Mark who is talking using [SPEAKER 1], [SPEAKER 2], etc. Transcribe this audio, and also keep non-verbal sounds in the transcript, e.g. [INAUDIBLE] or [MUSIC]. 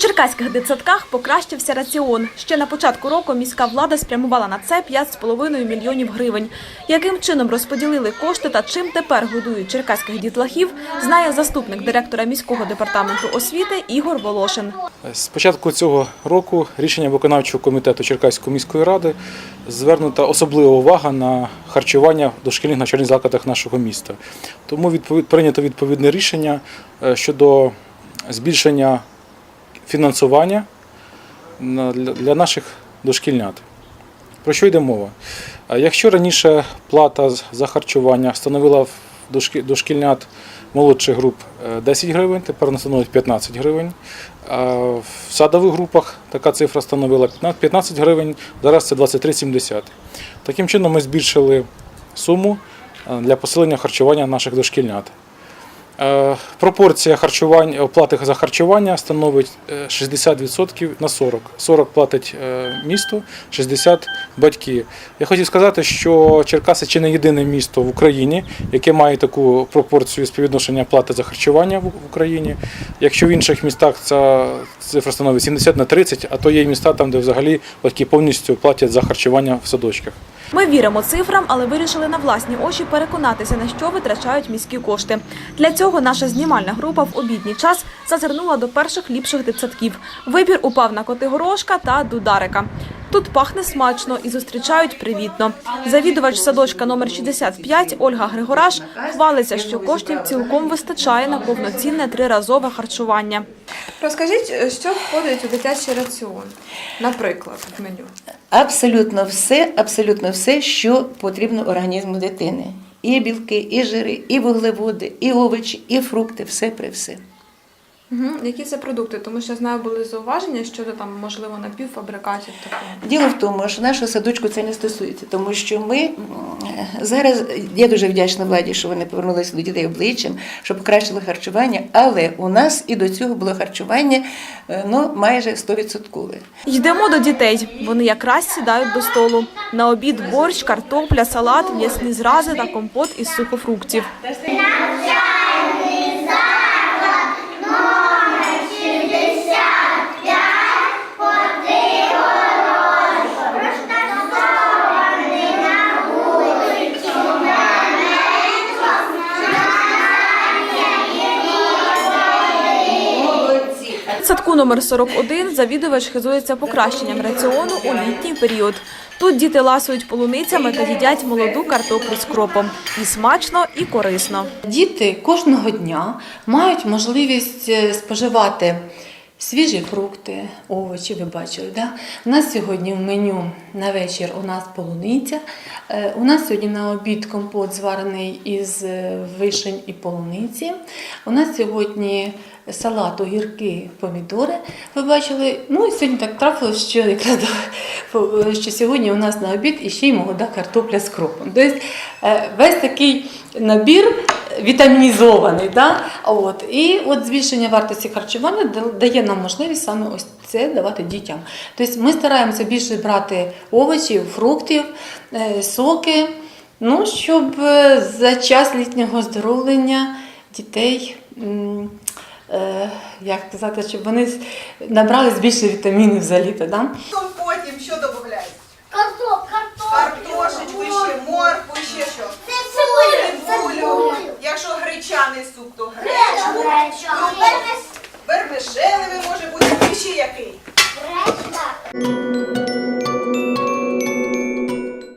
[SPEAKER 1] черкаських дитсадках покращився раціон. Ще на початку року міська влада спрямувала на це 5,5 мільйонів гривень. Яким чином розподілили кошти та чим тепер годують черкаських дітлахів, знає заступник директора міського департаменту освіти Ігор Волошин.
[SPEAKER 2] З початку цього року рішення виконавчого комітету Черкаської міської ради звернута особлива увага на харчування в дошкільних навчальних закладах нашого міста. Тому відповід, прийнято відповідне рішення е, щодо збільшення фінансування для наших дошкільнят. Про що йде мова? Е, Якщо раніше плата за харчування становила дошкільнят молодших груп е, 10 гривень, тепер вона становить 15 гривень. В садових групах така цифра становила 15 15 гривень, зараз це 23,70. Таким чином ми збільшили суму е, для посилення харчування наших дошкільнят. Е, Пропорція харчування, оплати за харчування становить е, 60% на 40. 40 платить е, місто, 60 батьки. Я хотів сказати, що Черкаси чи не єдине місто в Україні, яке має таку пропорцію співвідношення плати за харчування в Україні. Якщо в інших містах ця цифра становить 70 на 30, а то є міста там, де взагалі батьки повністю платять за харчування в садочках.
[SPEAKER 1] Ми віримо цифрам, але вирішили на власні очі переконатися, на що витрачають міські кошти. Для цього наша знімальна група в обідній час зазирнула до перших ліпших дитсадків. Вибір упав на Котигорошка та Дударика. Тут пахне смачно і зустрічають привітно. Завідувач садочка номер 65 Ольга Григораш хвалиться, що коштів цілком вистачає на повноцінне триразове харчування.
[SPEAKER 3] Розкажіть, е, що входить у дитячий раціон, наприклад, в меню.
[SPEAKER 4] Абсолютно все, абсолютно все, що потрібно організму дитини. І білки, і жири, і вуглеводи, і овочі, і фрукти, все при все.
[SPEAKER 3] Угу. Які це продукти? Тому що я знаю, були зауваження щодо там, можливо, напівфабрикатів такого.
[SPEAKER 4] Діло в тому, що нашого садочку це не стосується, тому що ми зараз я дуже вдячна владі, що вони повернулися до дітей обличчям, що покращили харчування, але у нас і до цього було харчування е, ну, майже 100%.
[SPEAKER 1] Йдемо до дітей. Вони якраз сідають до столу. На обід борщ, картопля, салат, м'ясні зрази та компот із сухофруктів. Садку номер 41 завідувач хизується покращенням раціону у літній період. Тут діти ласують полуницями та їдять молоду картоплю з кропом. І смачно, і корисно.
[SPEAKER 5] Діти кожного дня мають можливість е, споживати свіжі фрукти, овочі, ви бачили. Да? У нас сьогодні в меню на вечір у нас полуниця. Е, У нас сьогодні на обід компот зварений із е, вишень і полуниці. У нас сьогодні салат, огірки, помідори. Ви бачили, ну і сьогодні так трапилось, що якраз [LAUGHS] що сьогодні у нас на обід іще й молода картопля з кропом. Тобто е, весь такий набір вітамінізований. Да? От. І от збільшення вартості харчування дає нам можливість саме ось це давати дітям. Тобто ми стараємося більше брати овочів, фруктів, е, соки, ну, щоб е, за час літнього оздоровлення дітей. е, Як сказати, щоб вони набрали більше вітамінів за літо. Да?
[SPEAKER 6] Гречаний то гречку.
[SPEAKER 7] Гречка.
[SPEAKER 6] Вермишелевий може бути і ще який.
[SPEAKER 7] Гречка.